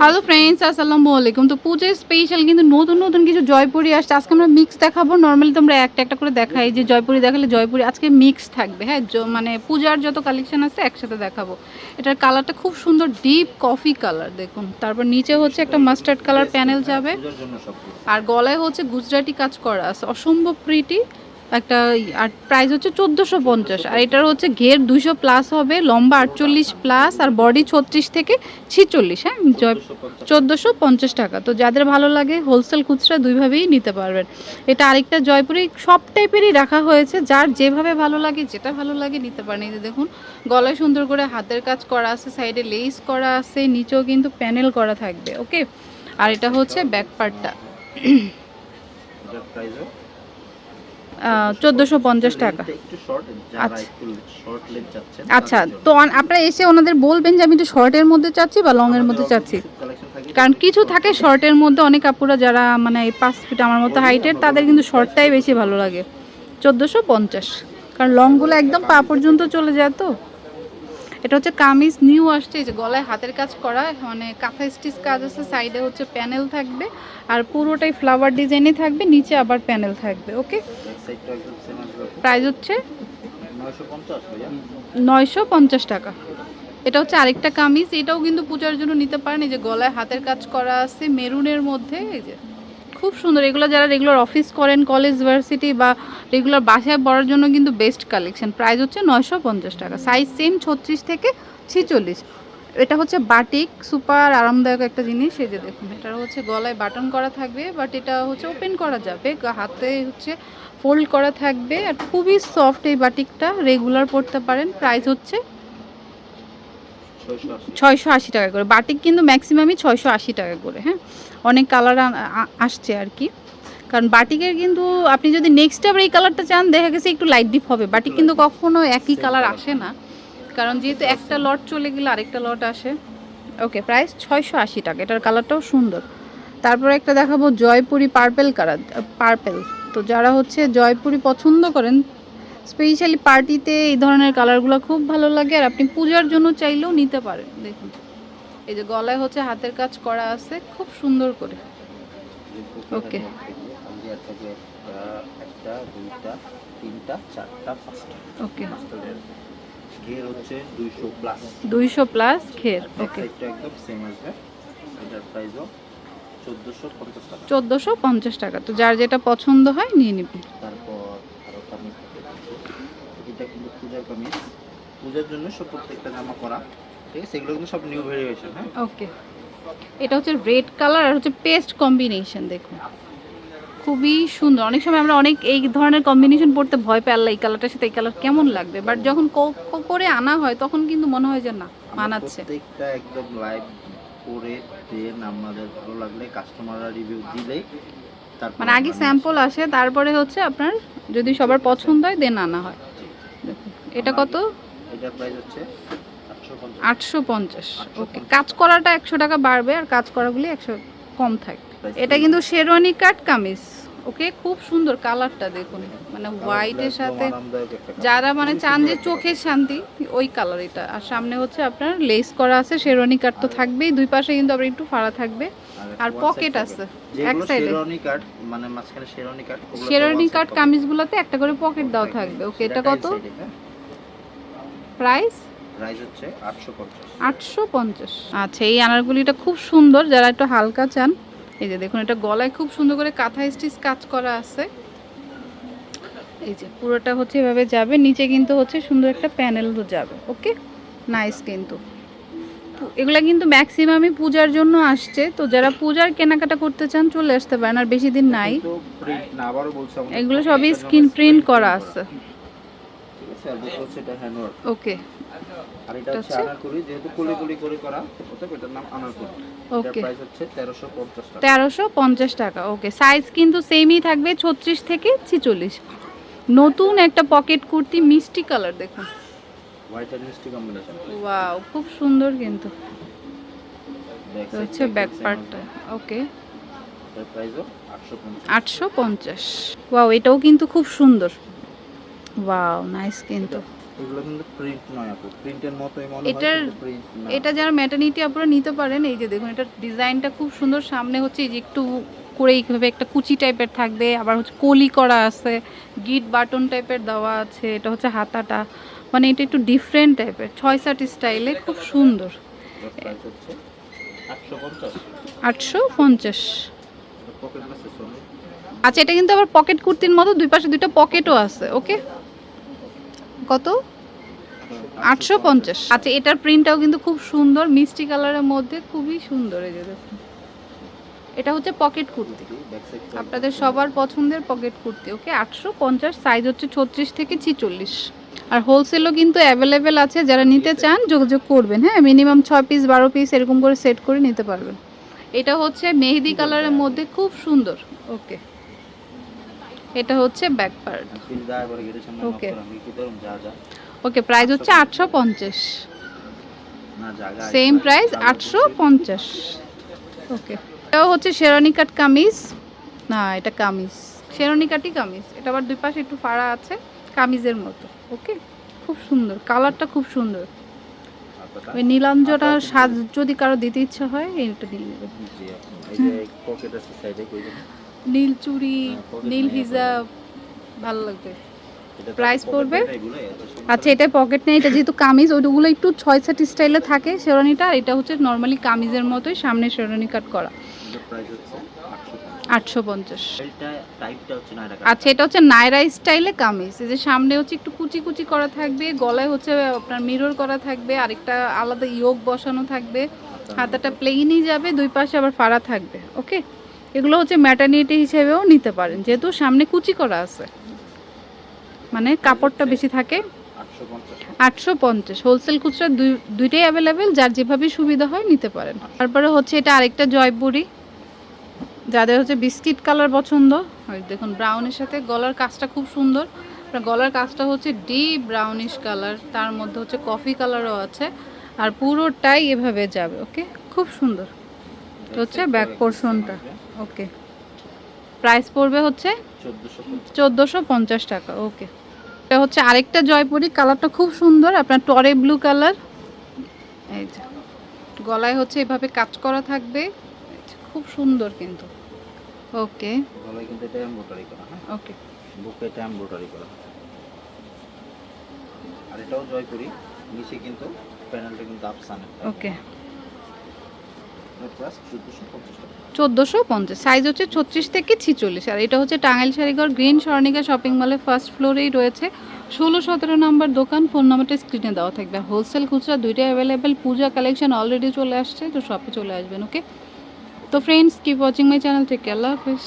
Hello friends আসসালামু আলাইকুম। তো পূজার স্পেশাল কিন্তু নতুন নতুন কিছু জয়পুরি আসছে। আজকে আমরা মিক্স দেখাবো। নর্মালি তোমরা একটা একটা করে দেখাই যে জয়পুরি দেখালে জয়পুরি আজকে মিক্স থাকবে। হ্যাঁ মানে পূজার যত কালেকশন আছে, একসাথে দেখাবো। এটার কালারটা খুব সুন্দর ডিপ কফি কালার দেখুন। তারপর নিচে হচ্ছে একটা মাস্টার্ড কালার প্যানেল যাবে। আর গলায় হচ্ছে গুজরাটি কাজ করা আছে। অসম্ভব প্রিটি একটা আর প্রাইস হচ্ছে চোদ্দোশো পঞ্চাশ। আর এটার হচ্ছে ঘের দুইশো প্লাস হবে, লম্বা আটচল্লিশ প্লাস আর বডি ছত্রিশ থেকে ছিচল্লিশ হ্যাঁ? জয় 250 চোদ্দোশো পঞ্চাশ টাকা। তো যাদের ভালো লাগে হোলসেল খুচরা দুইভাবেই নিতে পারবেন। এটা আরেকটা জয়পুরি, সব টাইপেরই রাখা হয়েছে। যার যেভাবে ভালো লাগে, যেটা ভালো লাগে নিতে পারেন। এই দেখুন, গলায় সুন্দর করে হাতের কাজ করা আছে সাইডে লেস করা আছে, নিচেও কিন্তু প্যানেল করা থাকবে ওকে আর এটা হচ্ছে ব্যাক পার্টটা চোদ্দোশো পঞ্চাশ টাকা। শর্ট আচ্ছা। আচ্ছা তো আপনারা এসে ওনাদের বলবেন যে আমি একটু শর্টের মধ্যে চাচ্ছি বা লং এর মধ্যে চাচ্ছি। কারণ কিছু থাকে শর্টের মধ্যে অনেক আপুরা যারা মানে পাঁচ ফিট আমার মতো হাইটের তাদের কিন্তু শর্টটাই বেশি ভালো লাগে। চোদ্দোশো পঞ্চাশ। কারণ লংগুলো একদম পা পর্যন্ত চলে যায় তো। এটা হচ্ছে কামিজ, নিউ আসছে, এই যে গলায় হাতের কাজ করা মানে কাঁথা স্টিচ কাজ আছে, সাইডে হচ্ছে প্যানেল থাকবে, আর পুরোটাই ফ্লাওয়ার ডিজাইনই থাকবে, নিচে আবার প্যানেল থাকবে, ওকে? প্রাইস হচ্ছে নয়শো পঞ্চাশ টাকা। এটা হচ্ছে আরেকটা কামিজ, এটাও কিন্তু পূজার জন্য নিতে পারেন, এই যে গলায় হাতের কাজ করা আছে, মেরুনের মধ্যে, এই যে। খুব সুন্দর। এগুলো যারা রেগুলার অফিস করেন কলেজ ভার্সিটি বা রেগুলার বাসায় পড়ার জন্য কিন্তু বেস্ট কালেকশন প্রাইস হচ্ছে নয়শো পঞ্চাশ টাকা। সাইজ সেম ছত্রিশ থেকে ছিচল্লিশ। এটা হচ্ছে বাটিক সুপার আরামদায়ক একটা জিনিস। এই যে দেখুন এটা হচ্ছে গলায় বাটন করা থাকবে বাট এটা হচ্ছে ওপেন করা যাবে। হাতে হচ্ছে ফোল্ড করা থাকবে। আর খুবই সফট এই বাটিকটা রেগুলার পরতে পারেন। প্রাইস হচ্ছে 680 ছয়শো আশি টাকা করে। বাটিক কিন্তু ম্যাক্সিমামই ছয়শো আশি টাকা করে হ্যাঁ? অনেক কালার আসছে আর কি। কারণ বাটিকের কিন্তু আপনি যদি নেক্সট আবার এই কালারটা চান দেখা গেছে একটু লাইট ডিপ হবে। বাটিক কিন্তু কখনো একই কালার আসে না। কারণ যেহেতু একটা লট চলে গেলে আরেকটা লট আসে। ওকে প্রাইস ছয়শো আশি টাকা। এটার কালারটাও সুন্দর। তারপরে একটা দেখাবো জয়পুরি পার্পেল কালার পার্পেল তো যারা হচ্ছে জয়পুরি পছন্দ করেন স্পেশালি পার্টিতে এই ধরনের কালারগুলো খুব ভালো লাগে আর আপনি পূজার জন্য চাইলেও নিতে পারেন দেখুন। এই যে গলায় হচ্ছে হাতের কাজ করা আছে খুব সুন্দর করে। একটা একটা দুইটা তিনটা চারটা পাঁচটা ওকে পাঁচটা layer। ঘের হচ্ছে 200 প্লাস দুইশো প্লাস ঘের ওকে সাইডটা একদম সেম আসবে এটার প্রাইসও 1450 টাকা। চোদ্দোশো পঞ্চাশ টাকা। তো যার যেটা পছন্দ হয় নিয়ে নিবি তারপর এটা কিন্তু পূজার কামিজ পূজার জন্য সব প্রত্যেকটা জামা করা ঠিক আছে? এগুলো কিন্তু সব নিউ ভেরিয়েশন হ্যাঁ? ওকে এটা হচ্ছে রেড কালার আর হচ্ছে পেস্ট কম্বিনেশন দেখুন। খুবই সুন্দর। অনেক সময় আমরা অনেক এই ধরনের কম্বিনেশন পড়তে ভয় পাই আল্লাহ এই কালারটার সাথে এই কালার কেমন লাগবে? বাট যখন করে আনা হয় তখন কিন্তু মনে হয় যে না মানাচ্ছে। প্রত্যেকটা একদম লাইভ করে দেন আমাদের ভালো লাগলে কাস্টমাররা রিভিউ দিলেই তারপর মানে আগে স্যাম্পল আসে। তারপরে হচ্ছে আপনার যদি সবার পছন্দ হয় দেন আনা হয়। এটা কত? এটার প্রাইস হচ্ছে 850 আটশো পঞ্চাশ ওকে। কাজ করাটা একশো টাকা বাড়বে আর কাজ করাগুলি একশো কম থাকবে এটা কিন্তু শেরওয়ানি কাট কামিজ ওকে? খুব সুন্দর কালারটা দেখুন। মানে হোয়াইটের সাথে। যারা মানে চান যে চোখের শান্তি ওই কালার এটা। আর সামনে হচ্ছে আপনার লেস করা আছে শেরওয়ানি কাট তো থাকবেই। দুই পাশে কিন্তু আবার একটু ফাড়া থাকবে। আর পকেট আছে এক সাইডে শেরওয়ানি কাট মানে মাঝখানে শেরওয়ানি কাট শেরওয়ানি কাট কামিজগুলোতে একটা করে পকেট দাও থাকবে ওকে? এটা কত? প্রাইস? প্রাইস হচ্ছে 850 আটশো পঞ্চাশ। আচ্ছা এই আনারগুলিটা খুব সুন্দর যারা একটু হালকা চান। এই যে দেখুন এটা গলায় খুব সুন্দর করে কাঁথা স্টিচ কাজ করা আছে। এই যে পুরোটা হচ্ছে এভাবে যাবে নিচে কিন্তু হচ্ছে সুন্দর একটা প্যানেল যাবে ওকে? নাইস কিন্তু। এগুলা কিন্তু ম্যাক্সিমামই পূজার জন্য আসছে তো যারা পূজার কেনাকাটা করতে চান চলে আসতে পারেন আর বেশি দিন নাই। এগুলো সবই স্ক্রিন প্রিন্ট করা আছে। আর হচ্ছে এটা ওকে আর এটা এটা হচ্ছে হচ্ছে? আনারকুলি যেহেতু কুলি কুলি করে করা অতএব এটার নাম আনারকুলি ওকে প্রাইস হচ্ছে 1350 টাকা। তেরোশো পঞ্চাশ টাকা ওকে সাইজ কিন্তু সেমই থাকবে ছত্রিশ থেকে ছিচল্লিশ। নতুন একটা পকেট কুর্তি মিষ্টি কালার দেখুন। হোয়াইট এন্ড মিষ্টি কম্বিনেশন ওয়াও খুব সুন্দর কিন্তু। হচ্ছে ব্যাক পার্টটা ওকে এটার প্রাইসও 850 আটশো পঞ্চাশ। ওয়াও এটাও কিন্তু খুব সুন্দর। ওয়াও নাইস কিন্তু এগুলো কিন্তু প্রিন্ট নয় আপু। প্রিন্টের মতোই মনে হয় এটার- এটা যারা ম্যাটার্নিটি আপনারা নিতে পারেন এই যে দেখুন এটা ডিজাইনটা খুব সুন্দর। সামনে হচ্ছে এই যে একটু করে এইভাবে একটা কুচি টাইপের থাকবে। আবার হচ্ছে কলি করা আছে গিট বাটন টাইপের দেওয়া আছে এটা হচ্ছে হাতাটা। মানে এটা একটু ডিফারেন্ট টাইপের ছয় সাট স্টাইলে খুব সুন্দর। আটশো পঞ্চাশ। আচ্ছা এটা কিন্তু আবার পকেট কুর্তির মতো দুই পাশে দুইটা পকেটও আছে ওকে কত? আটশো পঞ্চাশ। আচ্ছা এটার প্রিন্টটাও কিন্তু খুব সুন্দর, মিষ্টি কালারের মধ্যে খুবই সুন্দর এই যে দেখুন। এটা হচ্ছে পকেট কুর্তি। আপনাদের সবার পছন্দের পকেট কুর্তি ওকে আটশো পঞ্চাশ সাইজ হচ্ছে ছত্রিশ থেকে ছিচল্লিশ। আর হোলসেলও কিন্তু অ্যাভেলেবেল আছে, যারা নিতে চান, যোগাযোগ করবেন হ্যাঁ? মিনিমাম ছয় পিস বারো পিস এরকম করে সেট করে নিতে পারবেন। এটা হচ্ছে মেহেদি কালারের মধ্যে খুব সুন্দর ওকে এটা হচ্ছে ব্যাক পার্ট ফিল দেওয়ার পরে গেটের সামনে knock Okay. করে আমি কি করুম যা যা ওকে প্রাইস হচ্ছে আটশো পঞ্চাশ। সেম প্রাইস আটশো পঞ্চাশ ওকে এটাও হচ্ছে শেরানি কাট কামিজ। না এটা কামিজ। শেরানি কাটই কামিজ। এটা আবার দুই পাশে একটু ফাড়া আছে কামিজের মতো। ওকে খুব সুন্দর। কালারটা খুব সুন্দর। ওই নীলাঞ্জটা সাজ যদি কারও দিতে ইচ্ছা হয় এটা নিয়ে নেবে। নীল চুড়ি হ্যাঁ, নীল হিজাব ভালো লাগবে। pocket পড়বে? আচ্ছা এটা পকেট নেই এটা যেহেতু কামিজ ওইগুলো একটু ছয় সাত স্টাইলে থাকে শেরানিটা এটা হচ্ছে নর্মালি কামিজের মতোই সামনে শেরানি কাট করা। এটার price হচ্ছে 850 আটশো পঞ্চাশ। আচ্ছা এটা হচ্ছে নাইরা স্টাইলে কামিজ এই যে সামনে হচ্ছে একটু কুচি কুচি করা থাকবে গলায় হচ্ছে আপনার মিরর করা থাকবে আরেকটা আলাদা ইয়োগ বসানো থাকবে হাতাটা প্লেনই যাবে দুই পাশে আবার ফাড়া থাকবে ওকে এগুলো হচ্ছে ম্যাটার্নিটি হিসেবেও নিতে পারেন। যেহেতু সামনে কুচি করা আছে। মানে কাপড়টা বেশি থাকে। আটশো পঞ্চাশ। হোলসেল খুচরা দুই, দুইটাই অ্যাভেলেবেল যার যেভাবে সুবিধা হয় নিতে পারেন। তারপরে হচ্ছে এটা আরেকটা জয়পুরি। যাদের হচ্ছে বিস্কিট কালার পছন্দ, ওই দেখুন ব্রাউনের সাথে গলার কাজটা খুব সুন্দর। গলার কাজটা হচ্ছে ডিপ ব্রাউনিশ কালার তার মধ্যে হচ্ছে কফি কালারও আছে। আর পুরোটাই এভাবে যাবে ওকে খুব সুন্দর। হচ্ছে ব্যাক পোর্শনটা ওকে প্রাইস পড়বে হচ্ছে 1450 চোদ্দোশো পঞ্চাশ টাকা ওকে এটা হচ্ছে আরেকটা জয়পুরি কালারটা খুব সুন্দর আপনার টরে ব্লু কালার এই যে গলায় হচ্ছে এভাবে কাজ করা থাকবে। খুব সুন্দর কিন্তু। ওকে গলায় কিন্তু এটা এমব্রয়ডারি করা হ্যাঁ? ওকে বুকে এটা এমব্রয়ডারি করা। আর এটাও জয়পুরি নিচে কিন্তু প্যানেলটা কিন্তু আফসানের ওকে প্লাস 1450 টাকা চোদ্দোশো পঞ্চাশ সাইজ হচ্ছে ছত্রিশ থেকে ছিচল্লিশ। আর এটা হচ্ছে টাঙ্গাইল শাড়িঘর গ্রিন, স্বর্ণিকা শপিং মলের ফার্স্ট ফ্লোরেই রয়েছে। ষোলো, সতেরো নম্বর দোকান ফোন নাম্বারটা স্ক্রিনে দেওয়া থাকবে। হোলসেল খুচরা দুইটাই অ্যাভেলেবেল পূজা কালেকশন অলরেডি চলে আসছে, তো শপে চলে আসবেন ওকে তো friends keep watching my channel থেকে আল্লাহ হাফিজ।